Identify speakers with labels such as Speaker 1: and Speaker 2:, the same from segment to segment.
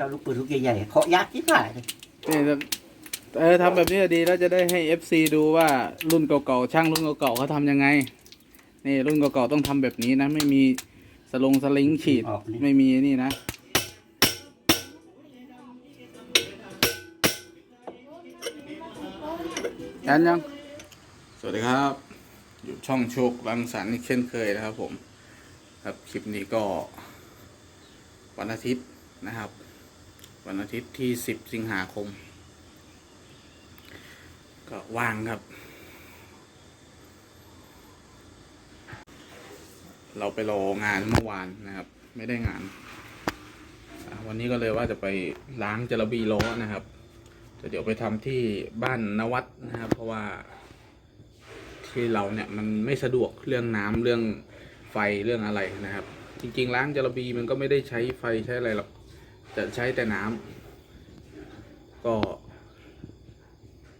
Speaker 1: จ้าลูกปืนลูกใหญ่ๆเคาะยักษ์ที่ผ่านเลย
Speaker 2: นี่จะเออทำแบบนี้ดีแล้วจะได้ให้ FC ดูว่ารุ่นเก่าๆช่างรุ่นเก่าๆเขาทำยังไง นี่รุ่นเก่าๆต้องทำแบบนี้นะ ไม่มีสลงสลิงฉีด
Speaker 1: ออกนี่
Speaker 2: ไม่มีนี่นะยันยัง สวัสดีครับ อยู่ช่องโชครังสรรค์อีกเช่นเคยนะครับผม ครับคลิปนี้ก็วันอาทิตย์นะครับ วันอาทิตย์ที่10สิงหาคม ก็ว่างครับ เราไปรองานเมื่อวานนะครับ ไม่ได้งาน วันนี้ก็เลยว่าจะไปล้างจระบีล้อนะครับแต่เดี๋ยวไปทำที่บ้านนวัดนะครับ เพราะว่าที่เราเนี่ยมันไม่สะดวกเรื่องน้ำเรื่องไฟเรื่องอะไรนะครับ จริง ๆ ล้างจระบีมันก็ไม่ได้ใช้ไฟใช้อะไรหรอก จะใช้แต่น้ำก็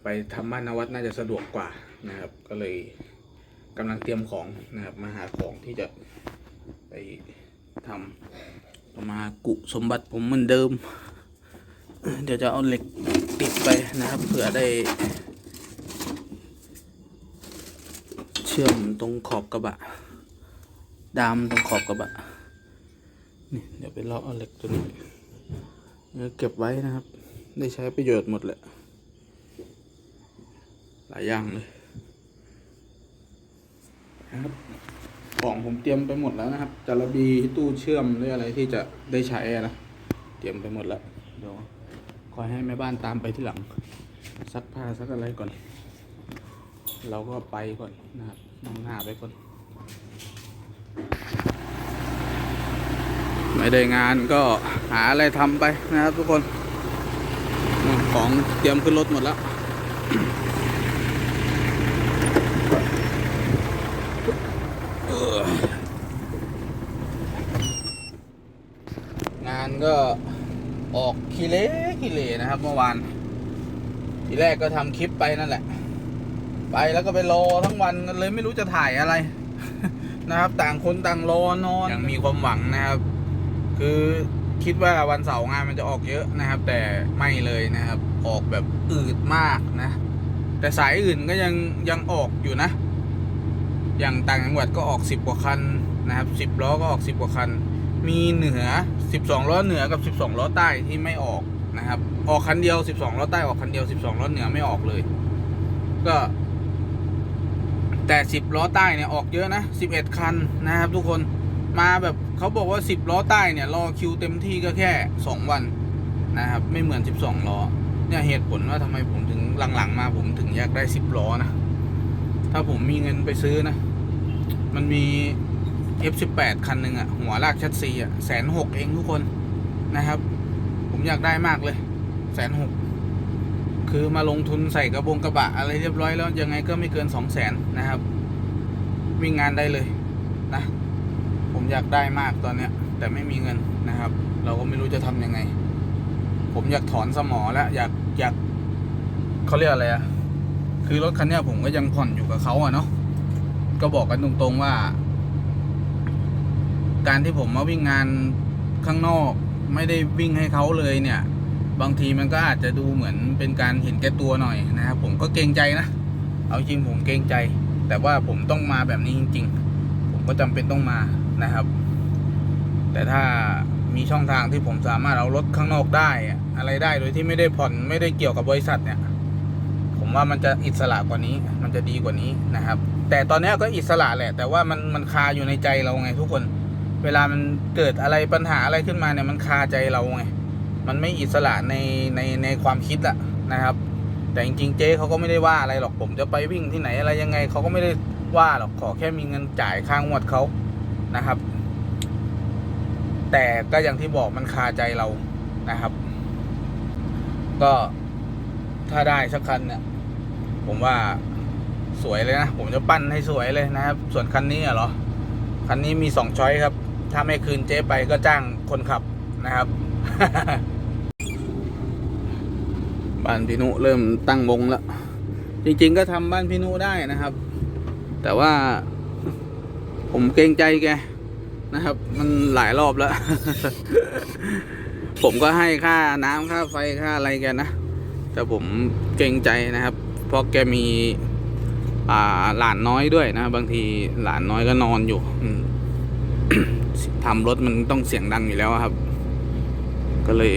Speaker 2: ไปทำบ้านนวัดน่าจะสะดวกกว่านะครับ ก็เลยกำลังเตรียมของนะครับ มาหาของที่จะไปทำมากุสมบัติผมเหมือนเดิม เดี๋ยวจะเอาเหล็กติดไปนะครับเผื่อได้ เชื่อมตรงขอบกระบะ ดามตรงขอบกระบะ นี่เดี๋ยวไปเลาะเอาเหล็กตัวนี้ เก็บไว้นะครับ ได้ใช้ประโยชน์หมดแหละ หลายอย่างเลยนะครับของผมเตรียมไปหมดแล้วนะครับจาระบีตู้เชื่อมหรืออะไรที่จะได้ใช้นะเตรียมไปหมดแล้วเดี๋ยวคอยให้แม่บ้านตามไปที่หลัง ซักผ้าซักอะไรก่อน เราก็ไปก่อนนะครับนั่งหน้าไปก่อน ไม่ได้งานก็หาอะไรทำไปนะครับทุกคน ของเตรียมขึ้นรถหมดแล้วงานก็ออกขี้เละขี้เลนะครับ เมื่อวาน ทีแรกก็ทำคลิปไปนั่นแหละ ไปแล้วก็ไปรอทั้งวันเลยไม่รู้จะถ่ายอะไรนะครับ ต่างคนต่างรอนอนยังมีความหวังนะครับ คือคิดว่าวันเสาร์งานมันจะออกเยอะนะครับ แต่ไม่เลยนะครับ ออกแบบอืดมากนะ แต่สายอื่นก็ยังยังออกอยู่นะ อย่างต่างจังหวัดก็ออกสิบกว่าคันนะครับสิบล้อก็ออกสิบกว่าคัน มีเหนือสิบสองล้อเหนือกับสิบสองล้อใต้ที่ไม่ออกนะครับ ออกคันเดียวสิบสองล้อใต้ออกคันเดียวสิบสองล้อเหนือไม่ออกเลย ก็แต่สิบล้อใต้เนี่ยออกเยอะนะสิบเอ็ดคันนะครับทุกคน มาแบบเขาบอกว่าสิบล้อใต้เนี่ย รอคิวเต็มที่ก็แค่สองวันนะครับ ไม่เหมือนสิบสองล้อ เนี่ยเหตุผลว่าทำไมผมถึงหลังๆ มาผมถึงอยากได้สิบล้อนะ ถ้าผมมีเงินไปซื้อนะ มันมี F18 คันหนึ่งอะหัวลากชัดซีอะแสนหกเองทุกคนนะครับ ผมอยากได้มากเลยแสนหกคือมาลงทุนใส่กระบงกระบะอะไรเรียบร้อยแล้วยังไงก็ไม่เกินสองแสนนะครับ วิ่งงานได้เลยนะ อยากได้มากตอนเนี้ย แต่ไม่มีเงินนะครับ เราก็ไม่รู้จะทำยังไง ผมอยากถอนสมอแล้ว อยากอยากเขาเรียกอะไรอะคือรถคันเนี้ยผมก็ยังผ่อนอยู่กับเขาอะเนาะก็บอกกันตรงๆว่า การที่ผมมาวิ่งงานข้างนอก ไม่ได้วิ่งให้เขาเลยเนี่ย บางทีมันก็อาจจะดูเหมือนเป็นการเห็นแก่ตัวหน่อยนะครับผมก็เกรงใจนะเอาจริงผมเกรงใจ แต่ว่าผมต้องมาแบบนี้จริง ๆ ผมก็จำเป็นต้องมา นะครับ แต่ถ้ามีช่องทางที่ผมสามารถเอารถข้างนอกได้อะอะไรได้โดยที่ไม่ได้ผ่อนไม่ได้เกี่ยวกับบริษัทเนี่ย ผมว่ามันจะอิสระกว่านี้ มันจะดีกว่านี้นะครับ แต่ตอนนี้ก็อิสระแหละ แต่ว่ามันมันคาอยู่ในใจเราไงทุกคน เวลามันเกิดอะไรปัญหาอะไรขึ้นมาเนี่ยมันคาใจเราไงมันไม่อิสระในในในความคิดอะนะครับ แต่จริงๆเจ๊เขาก็ไม่ได้ว่าอะไรหรอกผมจะไปวิ่งที่ไหนอะไรยังไงเขาก็ไม่ได้ว่าหรอกขอแค่มีเงินจ่ายค่างวดเขา นะครับ แต่ก็อย่างที่บอกมันคาใจเรานะครับ ก็ถ้าได้สักคันเนี่ย ผมว่าสวยเลยนะ ผมจะปั้นให้สวยเลยนะครับ ส่วนคันนี้เหรอ คันนี้มีสองช้อยครับ ถ้าไม่คืนเจ๊ไปก็จ้างคนขับนะครับบ้านพี่นุเริ่มตั้งวงแล้ว จริง ๆ ก็ทำบ้านพี่นุได้นะครับ แต่ว่า ผมเกรงใจแกนะครับ มันหลายรอบแล้ว ผมก็ให้ค่าน้ำค่าไฟค่าอะไรแกนะ แต่ผมเกรงใจนะครับ เพราะแกมีอ่าหลานน้อยด้วยนะ บางทีหลานน้อยก็นอนอยู่ทำรถมันต้องเสียงดังอยู่แล้วครับ ก็เลย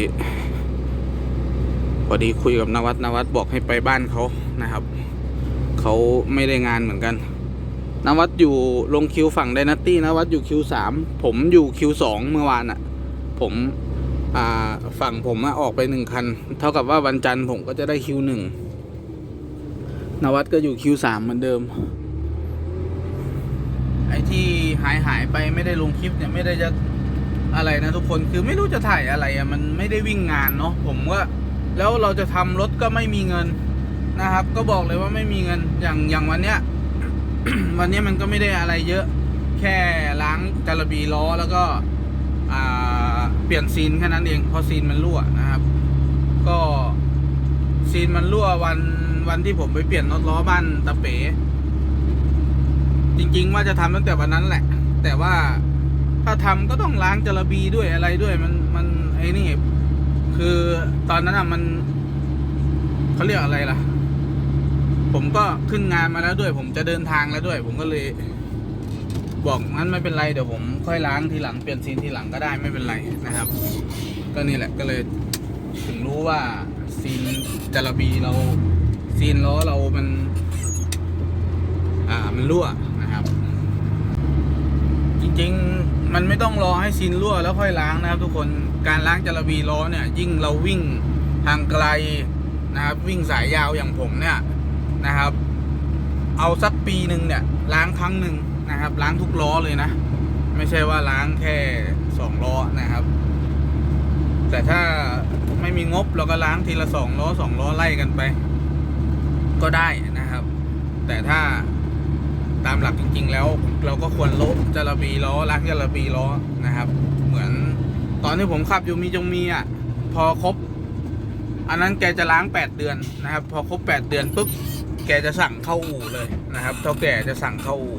Speaker 2: พอดีคุยกับนวัดนวัดบอกให้ไปบ้านเขานะครับ เขาไม่ได้งานเหมือนกัน นวัดอยู่ลงคิวฝั่งไดนาตี้นวัดอยู่คิวสามผมอยู่คิวสองเมื่อวานอะ่ะ ผมอ่าฝั่งผมอะออกไปหนึ่งคัน เท่ากับว่าวันจันทร์ผมก็จะได้คิวหนึ่งนวัดก็อยู่คิวสามเหมือนเดิม ไอ้ที่หายหายไปไม่ได้ลงคลิปเนี่ยไม่ได้จะอะไรนะทุกคนคือไม่รู้จะถ่ายอะไรอะมันไม่ได้วิ่งงานเนาะผมว่าแล้วเราจะทำรถก็ไม่มีเงินนะครับ ก็บอกเลยว่าไม่มีเงินอย่างอย่างวันเนี้ย วันนี้มันก็ไม่ได้อะไรเยอะ แค่ล้างจาระบีล้อแล้วก็เปลี่ยนซีนแค่นั้นเองเพราะซีนมันรั่วนะครับ ก็ซีนมันรั่ววันวันที่ผมไปเปลี่ยนน็อตล้อบ้านตะเป๋ จริง ๆ ว่าจะทำตั้งแต่วันนั้นแหละ แต่ว่าถ้าทำก็ต้องล้างจาระบีด้วยอะไรด้วยมันมันไอ้นี่ คือตอนนั้นอะมันเขาเรียกอะไรล่ะ ผมก็ขึ้นงานมาแล้วด้วย ผมจะเดินทางแล้วด้วย ผมก็เลย บอกงั้นไม่เป็นไรเดี๋ยวผมค่อยล้างทีหลังเปลี่ยนซีนทีหลังก็ได้ไม่เป็นไรนะครับ ก็นี่แหละก็เลยถึงรู้ว่าซีนจารบีเราซีนล้อเรามัน อ่ามันรั่วนะครับ จริงๆมันไม่ต้องรอให้ซีนรั่วแล้วค่อยล้างนะครับ ทุกคนการล้างจารบีล้อเนี่ย ยิ่งเราวิ่งทางไกลนะครับ วิ่งสายยาวอย่างผมเนี่ย นะครับ เอาสักปีหนึ่งเนี่ยล้างครั้งหนึ่งนะครับ ล้างทุกล้อเลยนะ ไม่ใช่ว่าล้างแค่สองล้อนะครับ แต่ถ้าไม่มีงบเราก็ล้างทีละสองล้อสองล้อไล่กันไป ก็ได้นะครับ แต่ถ้าตามหลักจริง ๆ แล้วเราก็ควรลบจาระบีล้อล้างจาระบีล้อนะครับ เหมือนตอนที่ผมขับอยู่มีจงมีอะพอครบ อันนั้นแกจะล้างแปดเดือนนะครับ พอครบแปดเดือนปุ๊บ แกจะสั่งเข้าอู่เลยนะครับเท่าแก่จะสั่งเข้าอู่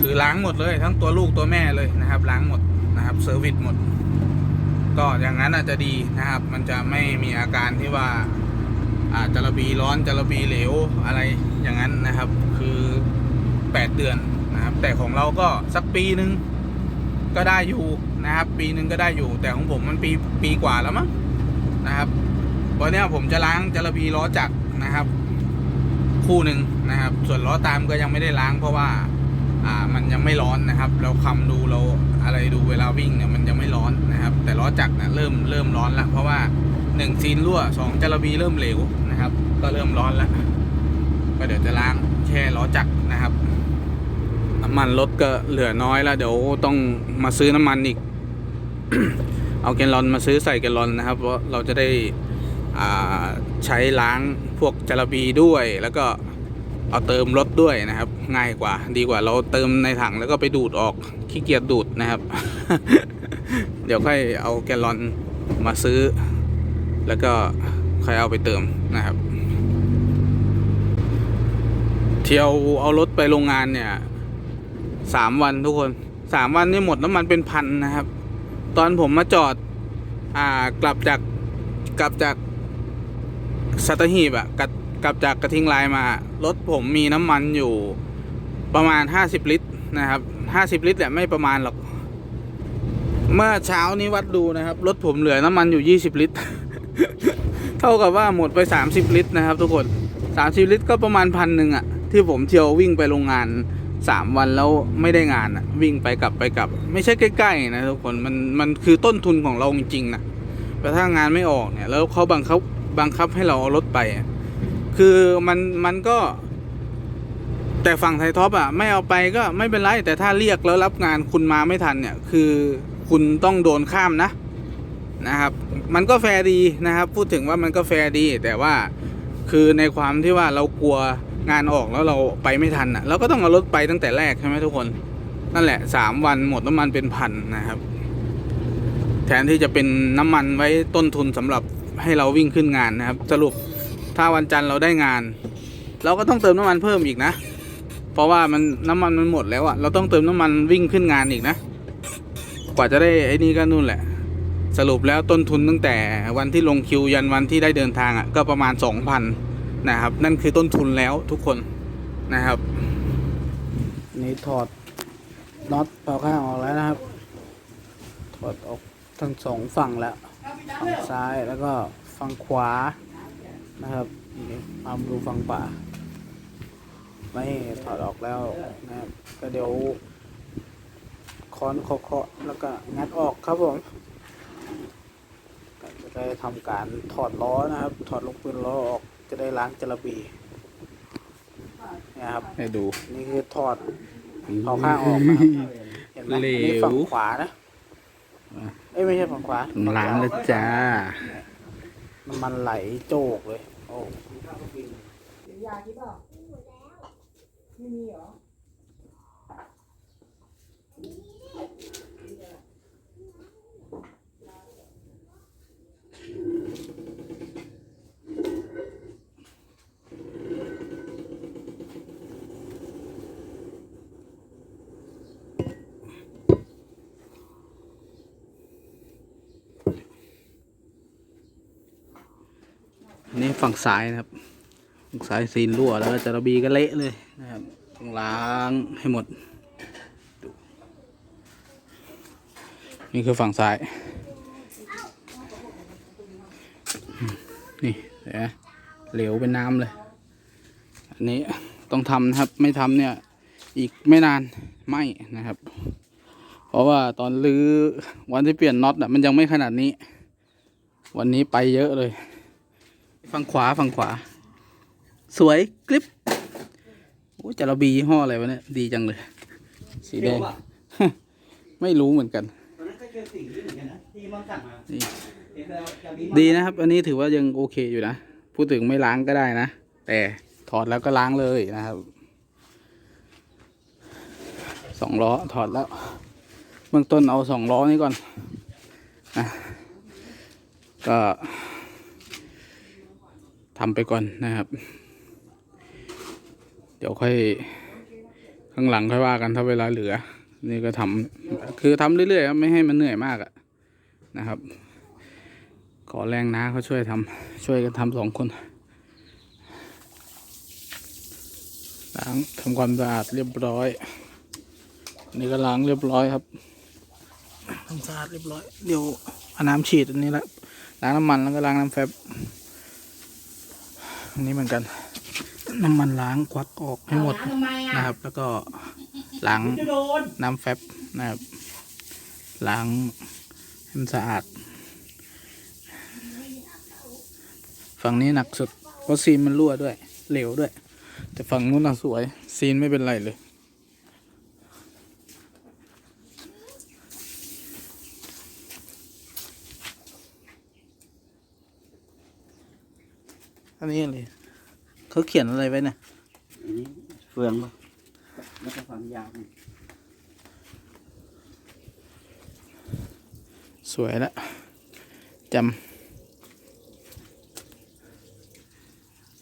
Speaker 2: คือล้างหมดเลย ทั้งตัวลูกตัวแม่เลยนะครับ ล้างหมดนะครับเซอร์วิสหมด ก็อย่างนั้นอาจจะดีนะครับ มันจะไม่มีอาการที่ว่าอาจจะระบีร้อนจะระบีเหลวอะไรอย่างนั้นนะครับ คือแปดเดือนนะครับ แต่ของเราก็สักปีหนึ่งก็ได้อยู่นะครับ ปีหนึ่งก็ได้อยู่ แต่ของผมมันปีปีกว่าแล้วมั้งนะครับวันนี้ผมจะล้างจะระบีล้อจักรนะครับ คู่หนึ่งนะครับ ส่วนล้อตามก็ยังไม่ได้ล้างเพราะว่าอ่ามันยังไม่ร้อนนะครับ เราคำดูเราอะไรดูเวลาวิ่งเนี่ยมันยังไม่ร้อนนะครับ แต่ล้อจักรเนี่ยเริ่มเริ่มร้อนแล้วเพราะว่าหนึ่งซีนรั่วสองจาระบีเริ่มเหลวนะครับ ก็เริ่มร้อนแล้วก็เดี๋ยวจะล้างแค่ล้อจักรนะครับน้ำมันรถก็เหลือน้อยแล้ว เดี๋ยวต้องมาซื้อน้ำมันอีก เอาแกลลอนมาซื้อใส่แกลลอนนะครับเพราะเราจะได้อ่า ใช้ล้างพวกจาระบีด้วย แล้วก็เอาเติมรถด้วยนะครับ ง่ายกว่า ดีกว่าเราเติมในถังแล้วก็ไปดูดออกขี้เกียจดูดนะครับ เดี๋ยวค่อยเอาแกลลอนมาซื้อ แล้วก็ค่อยเอาไปเติมนะครับ เที่ยวเอารถไปโรงงานเนี่ยสามวันทุกคนสามวันนี่หมดน้ำมันเป็นพันนะครับ ตอนผมมาจอด อ่ากลับจากกลับจาก สัตหีบอะกลับกลับจากกระทิงลายมา รถผมมีน้ำมันอยู่ประมาณห้าสิบลิตรนะครับห้าสิบลิตรเนี่ยไม่ประมาณหรอก เมื่อเช้านี้วัดดูนะครับ รถผมเหลือน้ำมันอยู่ยี่สิบลิตร เท่ากับว่าหมดไปสามสิบลิตรนะครับ ทุกคนสามสิบลิตรก็ประมาณพันหนึ่งอะที่ผมเที่ยววิ่งไปโรงงานสามวันแล้วไม่ได้งานอะวิ่งไปกลับไปกลับ ไม่ใช่ใกล้ๆนะทุกคนมันมันคือต้นทุนของเราจริงๆนะแต่ถ้างานไม่ออกเนี่ย แล้วเขาบังคับ บังคับให้เราเอารถไป คือมันมันก็ แต่ฝั่งไทยท็อปอะไม่เอาไปก็ไม่เป็นไร แต่ถ้าเรียกแล้วรับงานคุณมาไม่ทันเนี่ย คือคุณต้องโดนข้ามนะนะครับ มันก็แฟร์ดีนะครับ พูดถึงว่ามันก็แฟร์ดี แต่ว่าคือในความที่ว่าเรากลัวงานออกแล้วเราไปไม่ทันอะเราก็ต้องเอารถไปตั้งแต่แรกใช่ไหมทุกคน นั่นแหละสามวันหมดน้ำมันเป็นพันนะครับ แทนที่จะเป็นน้ำมันไว้ต้นทุนสำหรับ ให้เราวิ่งขึ้นงานนะครับ สรุปถ้าวันจันทร์เราได้งาน เราก็ต้องเติมน้ำมันเพิ่มอีกนะ เพราะว่ามันน้ำมันมันหมดแล้วอะเราต้องเติมน้ำมันวิ่งขึ้นงานอีกนะ กว่าจะได้ไอ้นี่ก็นู่นแหละ สรุปแล้วต้นทุนตั้งแต่วันที่ลงคิวยันวันที่ได้เดินทางอะก็ประมาณ2,000นะครับ นั่นคือต้นทุนแล้วทุกคนนะครับนี่ถอดน็อตเป่าข้างออกแล้วนะครับ ถอดออกทั้งสองฝั่งแล้ว ฝั่งซ้ายแล้วก็ฝั่งขวานะครับนี่มาดูฝั่งขวาไม่ถอดออกแล้วนะครับก็เดี๋ยวค้อนเคาะๆแล้วก็งัดออกครับผมก็จะได้ทำการถอดล้อนะครับ ถอดลูกปืนล้อออกจะได้ล้างจระบีนะครับให้ดูนี่คือถอดเอาข้างออกนะครับเห็นไหมอันนี่ฝั่งขวานะ เอ้ยไม่ใช่ฝั่งขวา
Speaker 3: ล้างแล้วจ้า
Speaker 2: น้ำมันไหลโจกเลย โอ้
Speaker 4: ยาที่เปล่าไม่มีเหรอ
Speaker 2: นี่ ฝั่งซ้ายนะครับฝั่งซ้ายซีนรั่วแล้วก็จระบีก็เละเลยนะครับต้องล้างให้หมด นี่คือฝั่งซ้าย นี่เนไหมเหลวเป็นน้ำเลย อันนี้ต้องทำนะครับ ไม่ทำเนี่ย อีกไม่นานไหมนะครับ เพราะว่าตอนลื้อวันที่เปลี่ยนน็อตอะมันยังไม่ขนาดนี้ วันนี้ไปเยอะเลย ฝั่งขวาฝั่งขวา สวยกริปโอ้จระบียี่ห้ออะไรวะเนี่ย ดีจังเลย สีแดง ไม่รู้เหมือนกัน
Speaker 1: ตอนนั้นก็เจอสิ่งนี้เหมือนกันนะที่มันสั่งมา
Speaker 2: นี่
Speaker 1: เห็นแล้วจะมี
Speaker 2: ดีนะครับ อันนี้ถือว่ายังโอเคอยู่นะ พูดถึงไม่ล้างก็ได้นะ แต่ถอดแล้วก็ล้างเลยนะครับสองล้อถอดแล้วเบื้องต้นเอาสองล้อนี้ก่อนนะก็ ทำไปก่อนนะครับ เดี๋ยวค่อยข้างหลังค่อยว่ากันถ้าเวลาเหลือ นี่ก็ทำคือทำเรื่อยๆไม่ให้มันเหนื่อยมากอะนะครับ ขอแรงน้าเขาช่วยทำช่วยกันทำสองคนล้างทำความสะอาดเรียบร้อย นี่ก็ล้างเรียบร้อยครับทำสะอาดเรียบร้อย เดี๋ยวเอาน้ำฉีดอันนี้ละล้างน้ำมันแล้วก็ล้างน้ำแฟบ อันนี้เหมือนกัน น้ำมันล้างควักออกให้หมด
Speaker 4: ทำไมอะ
Speaker 2: นะครับ แล้วก็ล้าง
Speaker 1: จะโดน
Speaker 2: น้ำแฟบนะครับล้างให้มันสะอาด ฝั่งนี้หนักสุดเพราะซีนมันรั่วด้วยเหลวด้วย แต่ฝั่งนู้นน่ะสวย ซีนไม่เป็นไรเลย อันนี้อะไรเขาเขียนอะไรไว้เนี่ย
Speaker 1: อันนี้เฟืองป่ะแล้วก็ความยาวนี่
Speaker 2: สวยละจำ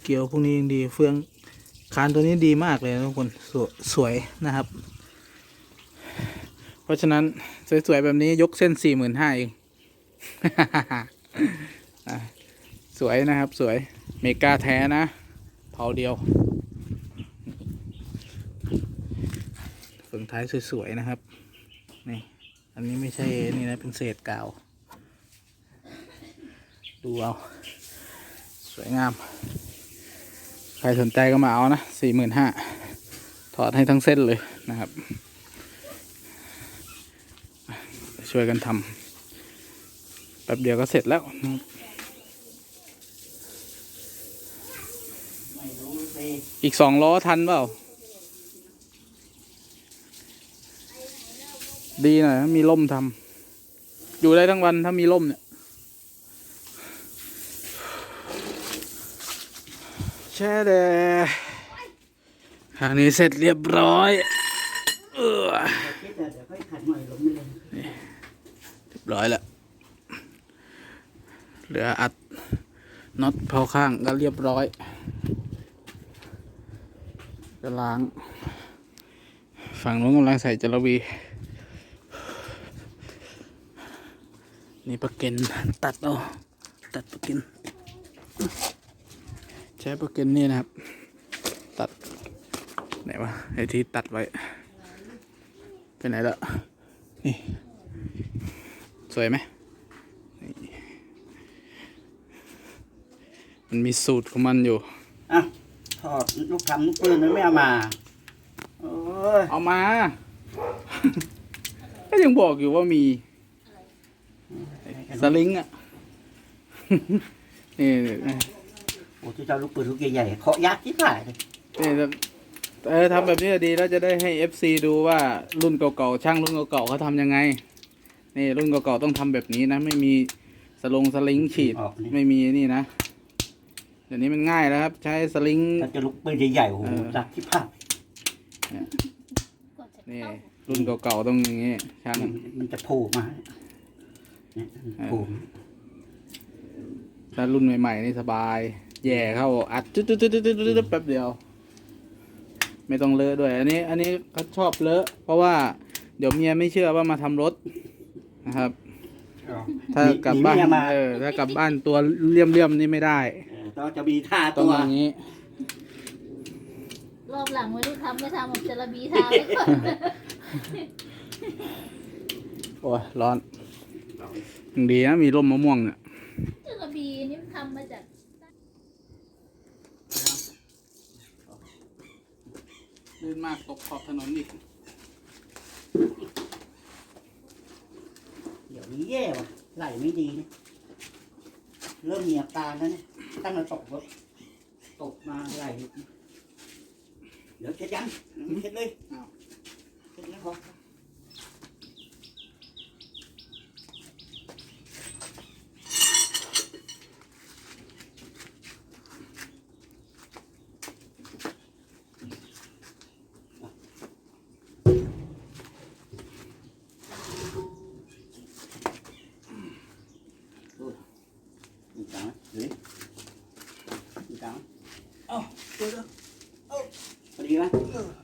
Speaker 2: เกี่ยวพวกนี้ยังดีเฟืองคานตัวนี้ดีมากเลยนะทุกคนสวยสวยนะครับ เพราะฉะนั้นสวยๆแบบนี้ยกเส้นสี่หมื่นห้าเองอะสวยนะครับสวย เมกาแท้นะ เผาเดียวเฟืองท้ายสวยๆนะครับ นี่ อันนี้ไม่ใช่นี่นะเป็นเศษกาว ดูเอา สวยงาม ใครสนใจก็มาเอานะสี่หมื่นห้าถอดให้ทั้งเส้นเลยนะครับ ช่วยกันทำแป๊บเดียวก็เสร็จแล้วนะครับ
Speaker 1: ไม่รู้สิ
Speaker 2: อีกสองล้อทันเปล่า ดีหน่อยมีร่มทำอยู่ได้ทั้งวันถ้ามีร่มเนี่ยแช่แดอันนี้เสร็จเรียบร้อยเออ
Speaker 1: เดี๋ยวค่อยขัดหน่อยลงไม่เลย
Speaker 2: เรียบร้อยแล้วเหลืออัดน็อตเผาข้างก็เรียบร้อย จะล้าง ฝั่งนู้นกำลังใส่จระบีนี่นี่ปลาเก็นตัดเอาตัดปลาเก็นใช้ปลาเก็นนี่นะครับ ตัดไหนวะไอที่ตัดไว้ไปไหนละนี่สวยไหมนี่มันมีสูตรของมันอยู่
Speaker 1: อะ ถอดลูกทำลูกปืนมันไม่เอามาโอ้ย
Speaker 2: เอามา ก็ยังบอกอยู่ว่ามีสลิงอะ นี่นี่
Speaker 1: โอ้ที่เจ้าลูกปืนลูกใหญ่ๆเคาะยักษ์ที่ผ่ายเลย
Speaker 2: นี่เออทำแบบนี้ดีแล้วจะได้ให้ FC ดูว่ารุ่นเก่าๆช่างรุ่นเก่าๆเขาทำยังไง นี่รุ่นเก่าๆต้องทำแบบนี้นะ ไม่มีสลงสลิงฉีด
Speaker 1: ออกนี่
Speaker 2: ไม่มีนี่นะ เดี๋ยวนี้มันง่ายแล้วครับ ใช้สลิง
Speaker 1: ถ้าจะลูกปืนใหญ่ๆโอ้โห
Speaker 2: เออ
Speaker 1: ยักษ์ที่ผ่าย
Speaker 2: นี่รุ่นเก่าๆต้องอย่างงี้ช่าง
Speaker 1: มันมันจะโผล่มาเนี่ยมันโผล่มา
Speaker 2: ถ้ารุ่นใหม่ๆนี่สบาย แย่เข้าอัดจุดๆๆๆๆแป๊บเดียว ไม่ต้องเลอะด้วย อันนี้ อันนี้เขาชอบเลอะ เพราะว่าเดี๋ยวเมียไม่เชื่อว่ามาทำรถนะครับ ถ้ากลับบ้าน
Speaker 1: หเมียมา
Speaker 2: เออถ้ากลับบ้านตัวเลี่ยมๆนี่ไม่ได้
Speaker 1: เอ อต้องจะมีท่า
Speaker 2: ต้อ
Speaker 1: ตั
Speaker 2: ง
Speaker 1: ว
Speaker 2: อย่างนี้
Speaker 3: รอบหลังไม่รู้ทำไม่ทำผมจะระบีทาไว้ก่อน
Speaker 2: โอ้ยร้อนยังดีนะมีร่มมะม่วงเนี่ย
Speaker 3: จะระบีนี่มันทำมาจาก
Speaker 2: ลื่นมากตกขอบถนนอีก
Speaker 1: เดี๋ยวนี้แย่ว่ะไหลไม่ดีนะเริ่มมีอาการแล้วเนี่ย ตั้งแต่ตกรถตกมาไหลเดี๋ยวเช็ดยังเช็ดเลย
Speaker 2: อ้าว
Speaker 1: เช็ดแล้วพอ มีตังค์ไหมหรือมีตังค์ไหมเอ้า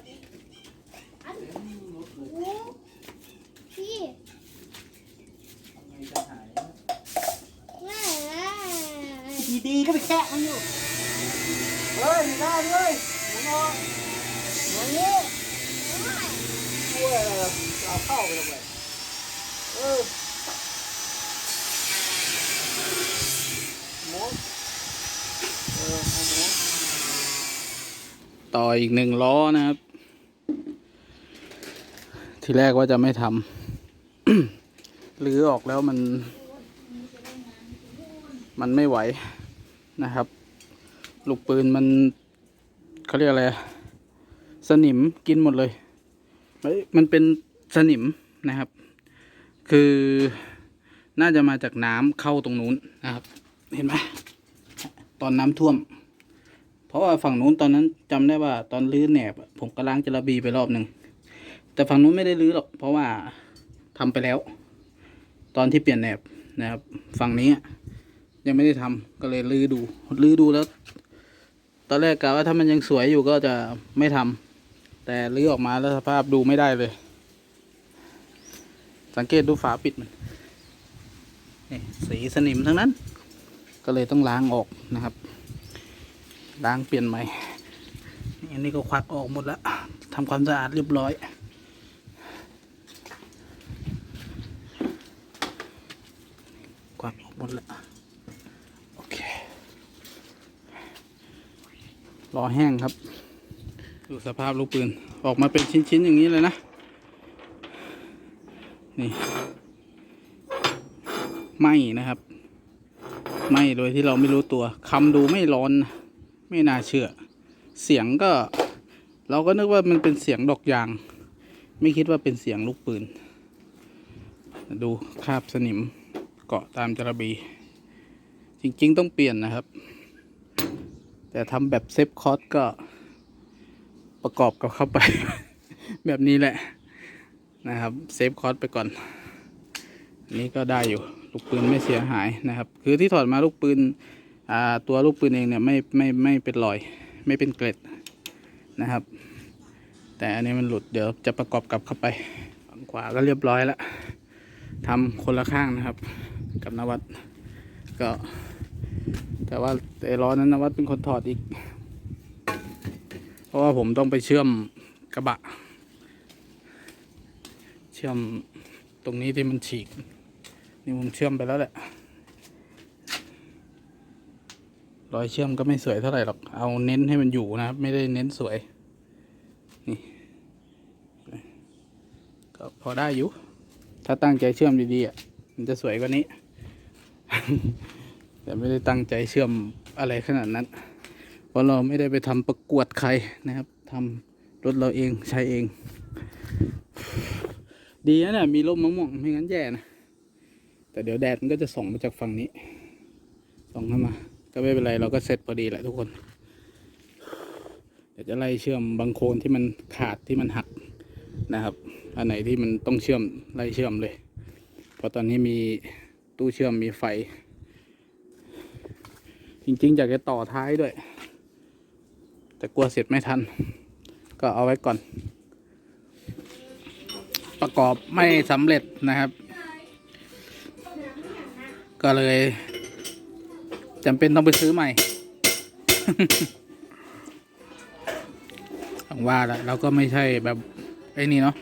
Speaker 1: ่ออีกหนึ่
Speaker 2: งล้อนะครับ ทีแรกว่าจะไม่ทำหรือออกแล้วมัน มันไม่ไหวนะครับ ลูกปืนมันเขาเรียกอะไร สนิมกินหมดเลยเอ้ยมันเป็นสนิมนะครับ คือน่าจะมาจากน้ำเข้าตรงนู้นนะครับ เห็นไหมตอนน้ำท่วม เพราะว่าฝั่งนู้นตอนนั้นจำได้ว่าตอนรื้อแหนบผมก็ล้างจระบีไปรอบหนึ่งแต่ฝั่งนู้นไม่ได้รื้อหรอก เพราะว่าทำไปแล้ว ตอนที่เปลี่ยนแหนบนะครับ ฝั่งนี้ยังไม่ได้ทำก็เลยรื้อดูรื้อดูแล้ว ตอนแรกกะว่าถ้ามันยังสวยอยู่ก็จะไม่ทำแต่รื้อออกมาแล้วสภาพดูไม่ได้เลย สังเกตดูฝาปิดมันนี่สีสนิมทั้งนั้น ก็เลยต้องล้างออกนะครับ ล้างเปลี่ยนใหม่อันนี้ก็ควักออกหมดแล้วทำความสะอาดเรียบร้อย ควักออกหมดแล้ว โอเค รอแห้งครับ ดูสภาพลูกปืน ออกมาเป็นชิ้น ๆ อย่างนี้เลยนะ นี่ไหมนะครับไหมโดยที่เราไม่รู้ตัวคำดูไม่ร้อนนะ ไม่น่าเชื่อ เสียงก็ เราก็นึกว่ามันเป็นเสียงดอกยาง ไม่คิดว่าเป็นเสียงลูกปืน ดูคราบสนิมเกาะตามจระบี จริง ๆ ต้องเปลี่ยนนะครับ แต่ทำแบบเซฟคอร์สก็ประกอบกับเข้าไป แบบนี้แหละนะครับเซฟคอร์สไปก่อนอันนี้ก็ได้อยู่ลูกปืนไม่เสียหายนะครับ คือที่ถอดมาลูกปืน ตัวลูกปืนเองเนี่ยไม่ไม่ไม่เป็นรอย ไม่เป็นเกล็ดนะครับ แต่อันนี้มันหลุดเดี๋ยวจะประกอบกลับเข้าไปฝั่งขวาก็เรียบร้อยแล้วทำคนละข้างนะครับ กับนวัดก็ แต่ว่าไอ้ล้อนั้นนวัดเป็นคนถอดอีก เพราะว่าผมต้องไปเชื่อมกระบะ เชื่อมตรงนี้ที่มันฉีก นี่ผมเชื่อมไปแล้วแหละ รอยเชื่อมก็ไม่สวยเท่าไหร่หรอก เอาเน้นให้มันอยู่นะครับ ไม่ได้เน้นสวย นี่ ก็พอได้อยู่ ถ้าตั้งใจเชื่อมดีๆอะ มันจะสวยกว่านี้ แต่ไม่ได้ตั้งใจเชื่อมอะไรขนาดนั้น เพราะเราไม่ได้ไปทำประกวดใครนะครับ ทำรถเราเองใช้เอง ดีนะเนี่ยมีร่มมะม่วงไม่งั้นแย่นะ แต่เดี๋ยวแดดมันก็จะส่องมาจากฝั่งนี้ ส่องเข้ามา ก็ไม่เป็นไรเราก็เสร็จพอดีแหละทุกคนเดี๋ยวจะไล่เชื่อมบางโคนที่มันขาดที่มันหักนะครับ อันไหนที่มันต้องเชื่อมไล่เชื่อมเลย เพราะตอนนี้มีตู้เชื่อมมีไฟ จริงๆอยากจะต่อท้ายด้วย แต่กลัวเสร็จไม่ทัน ก็เอาไว้ก่อน ประกอบไม่สำเร็จนะครับ ก็เลย จำเป็นต้องไปซื้อใหม่หวังว่าละเราก็ไม่ใช่แบบไอ้นี่เนาะ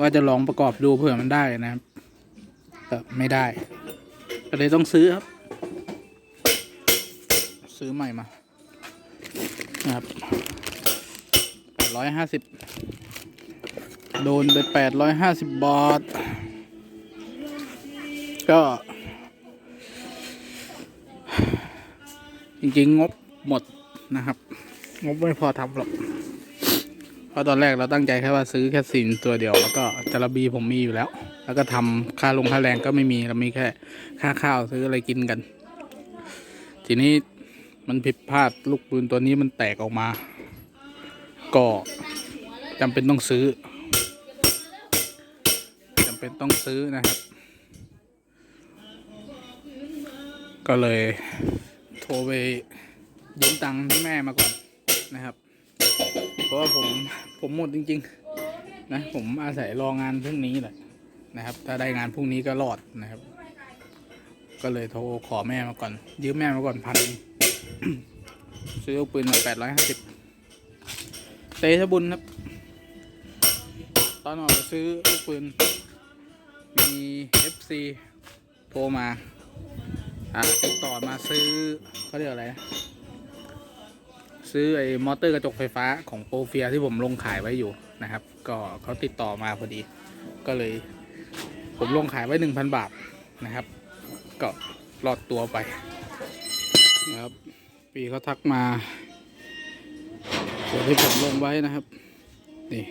Speaker 2: ว่าจะลองประกอบดูเผื่อมันได้นะครับแต่ไม่ได้ ก็เลยต้องซื้อครับ ซื้อใหม่มานะครับร้อยห้าสิบโดนไปแปดร้อยห้าสิบบาท ก็ จริงๆ งบหมดนะครับ งบไม่พอทำหรอกเพราะตอนแรกเราตั้งใจแค่ว่าซื้อแค่สินตัวเดียว แล้วก็จระบีผมมีอยู่แล้ว แล้วก็ทำค่าลงค่าแรงก็ไม่มีเรามีแค่ค่าข้าวซื้ออะไรกินกัน ทีนี้มันผิดพลาดลูกปืนตัวนี้มันแตกออกมา ก็จำเป็นต้องซื้อจำเป็นต้องซื้อนะครับ ก็เลยโท รไปยืมตังค์ที่แม่มาก่อนนะครับ เพราะว่าผมผมหมดจริง ๆ นะ ผมอาศัยรองานพรุ่งนี้แหละนะครับ ถ้าได้งานพรุ่งนี้ก็รอดนะครับ ก็เลยโทรขอแม่มาก่อน ยืมแม่มาก่อนพันซื้อลูกปืนมาแปดร้อยห้าสิบเตชบุญครับ ตอนออกไปซื้อลูกปืนมี FC โทรมา อ่าติดต่อมาซื้อเขาเรียกอะไร ซื้อไอ้มอเตอร์กระจกไฟฟ้าของโปรเฟียที่ผมลงขายไว้อยู่นะครับ ก็เขาติดต่อมาพอดี ก็เลย ผมลงขายไว้หนึ่งพันบาทนะครับ ก็รอดตัวไปนะครับ ปีเขาทักมาส่วนที่ผมลงไว้นะครับ นี่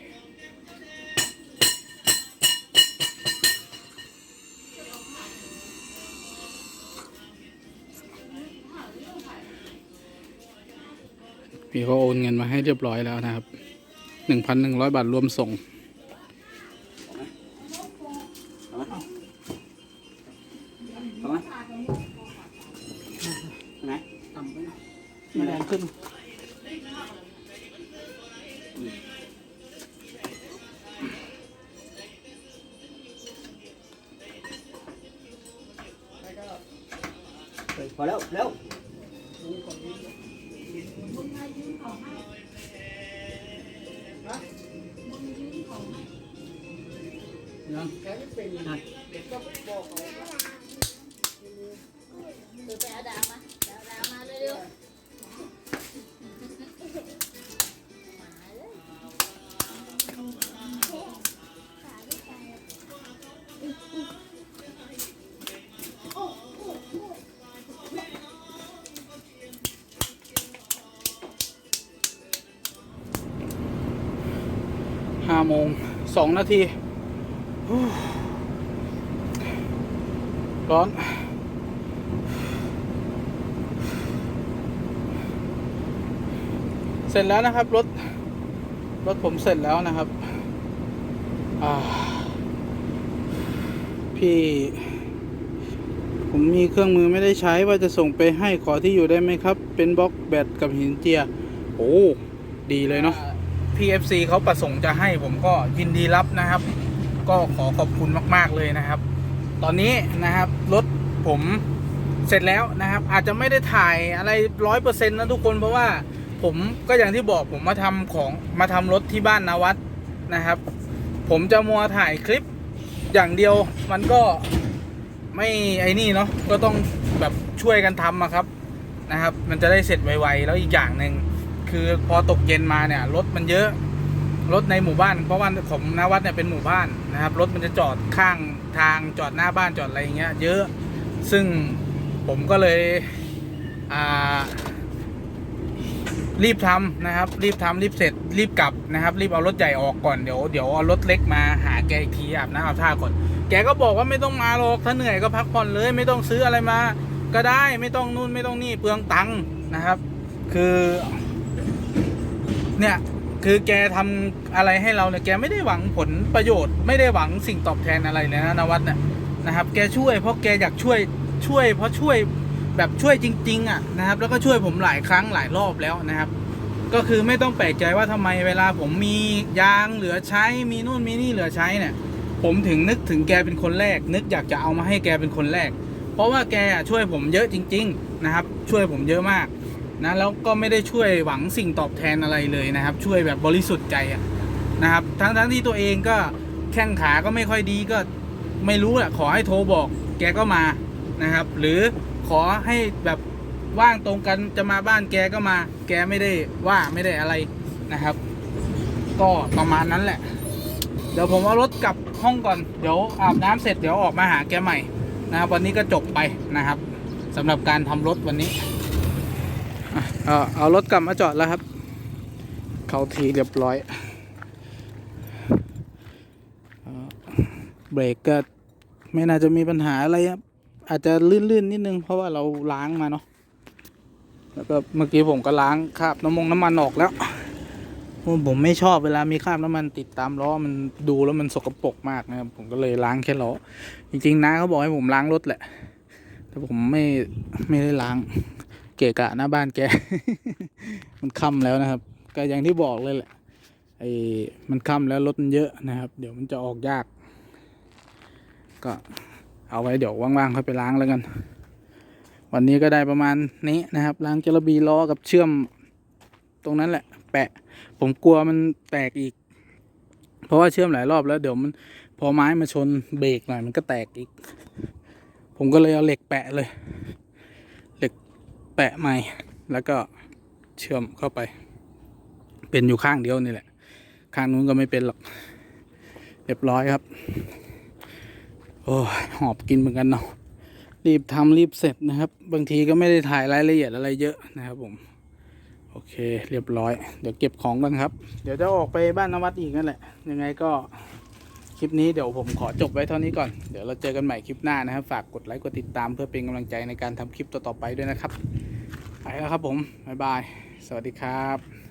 Speaker 2: พี่เขาโอนเงินมาให้เรียบร้อยแล้วนะครับหนึ่งพันหนึ่งร้อยบาทรวมส่ง
Speaker 1: ทำไมไหนต่ำไปนะไม่แรงขึ้นพอแล้วเร็ว
Speaker 2: ยัง
Speaker 4: แค่ไม่เป็น
Speaker 1: อะ
Speaker 4: เด็กก็บอกเขา
Speaker 3: เดี๋ยวไปเอาดาวมาดาวดาวมาเร็วๆ
Speaker 2: องนาทีร้อน เสร็จแล้วนะครับ รถ รถผมเสร็จแล้วนะครับ พี่ ผมมีเครื่องมือไม่ได้ใช้ว่าจะส่งไปให้ขอที่อยู่ได้ไหมครับ เป็นบล็อกแบตกับหินเจีย โอ้ ดีเลยเนาะ PFC เขาประสงค์จะให้ผมก็ยินดีรับนะครับ ก็ขอขอบคุณมาก ๆ เลยนะครับ ตอนนี้นะครับรถผมเสร็จแล้วนะครับ อาจจะไม่ได้ถ่ายอะไรร้อยเปอร์เซ็นต์นะทุกคนเพราะว่าผมก็อย่างที่บอกผมมาทำของมาทำรถที่บ้านนาวัดนะครับ ผมจะมัวถ่ายคลิปอย่างเดียวมันก็ไม่ไอ้นี่เนาะก็ต้องแบบช่วยกันทำอะครับนะครับ มันจะได้เสร็จไวๆแล้วอีกอย่างหนึ่ง คือพอตกเย็นมาเนี่ยรถมันเยอะรถในหมู่บ้าน เพราะว่าผมนาวัดเนี่ยเป็นหมู่บ้านนะครับรถมันจะจอดข้างทางจอดหน้าบ้านจอดอะไรอย่างเงี้ยเยอะ ซึ่งผมก็เลยรีบทำนะครับ รีบทำรีบเสร็จรีบกลับนะครับ รีบเอารถใหญ่ออกก่อนเดี๋ยวเดี๋ยวเอารถเล็กมาหาแกอีกทีอาบน้ำอาบท่าก่อนแกก็บอกว่าไม่ต้องมาหรอกถ้าเหนื่อยก็พักผ่อนเลย ไม่ต้องซื้ออะไรมา ก็ได้ไม่ต้องนู่นไม่ต้องนี่เปลืองตังค์นะครับ คือ เนี่ยคือแกทำอะไรให้เราเนี่ยแกไม่ได้หวังผลประโยชน์ ไม่ได้หวังสิ่งตอบแทนอะไรเลยนะนวัดเนี่ยนะครับ แกช่วยเพราะแกอยากช่วยช่วย เพราะช่วยแบบช่วยจริง ๆอะนะครับ แล้วก็ช่วยผมหลายครั้งหลายรอบแล้วนะครับ ก็คือไม่ต้องแปลกใจว่าทำไมเวลาผมมียางเหลือใช้มีนู่นมีนี่เหลือใช้เนี่ย ผมถึงนึกถึงแกเป็นคนแรก นึกอยากจะเอามาให้แกเป็นคนแรก เพราะว่าแกช่วยผมเยอะจริง ๆ นะครับ ช่วยผมเยอะมาก นะแล้วก็ไม่ได้ช่วยหวังสิ่งตอบแทนอะไรเลยนะครับ ช่วยแบบบริสุทธิ์ใจนะครับ ทั้งทั้งที่ตัวเองก็แข้งขาก็ไม่ค่อยดีก็ไม่รู้แหละขอให้โทรบอกแกก็มานะครับ หรือขอให้แบบว่างตรงกันจะมาบ้านแกก็มา แกไม่ได้ว่าไม่ได้อะไรนะครับ ก็ประมาณนั้นแหละ เดี๋ยวผมเอารถกลับห้องก่อน เดี๋ยวอาบน้ำเสร็จเดี๋ยวออกมาหาแกใหม่นะครับ วันนี้ก็จบไปนะครับสำหรับการทำรถวันนี้ เอาเอารถกลับมาจอดแล้วครับ เขาทีเรียบร้อย เบรกก็ไม่น่าจะมีปัญหาอะไรครับ อาจจะลื่นๆนิดนึงเพราะว่าเราล้างมาเนาะ แล้วก็เมื่อกี้ผมก็ล้างคราบน้ำมงน้ำมันออกแล้วเพราะผมไม่ชอบเวลามีคราบน้ำมันติดตามล้อมันดูแล้วมันสกปรกมากนะครับ ผมก็เลยล้างแค่ล้อ จริงๆนะเขาบอกให้ผมล้างรถแหละ แต่ผมไม่ไม่ได้ล้าง เกะกะหน้าบ้านแก มันค่ำแล้วนะครับ ก็อย่างที่บอกเลยแหละไอ้มันค่ำแล้วรถมันเยอะนะครับ เดี๋ยวมันจะออกยาก ก็เอาไว้เดี๋ยวว่างๆค่อยไปล้างแล้วกัน วันนี้ก็ได้ประมาณนี้นะครับ ล้างเจระบีล้อกับเชื่อม ตรงนั้นแหละ แปะ ผมกลัวมันแตกอีก เพราะว่าเชื่อมหลายรอบแล้วเดี๋ยวมันพอไม้มาชนเบรกหน่อยมันก็แตกอีก ผมก็เลยเอาเหล็กแปะเลย แปะใหม่แล้วก็เชื่อมเข้าไป เป็นอยู่ข้างเดียวนี่แหละ ข้างนู้นก็ไม่เป็นหรอกเรียบร้อยครับ โอ้หอบกินเหมือนกันเนาะรีบทำรีบเสร็จนะครับ บางทีก็ไม่ได้ถ่ายรายละเอียดอะไรเยอะนะครับผม โอเค เรียบร้อย เดี๋ยวเก็บของกันครับ เดี๋ยวจะออกไปบ้านนวัดอีกนั่นแหละ ยังไงก็ คลิปนี้เดี๋ยวผมขอจบไว้เท่านี้ก่อน เดี๋ยวเราเจอกันใหม่คลิปหน้านะครับ ฝากกดไลค์กดติดตามเพื่อเป็นกำลังใจในการทำคลิปต่อๆไปด้วยนะครับ ไปแล้วครับผม บ๊ายบาย สวัสดีครับ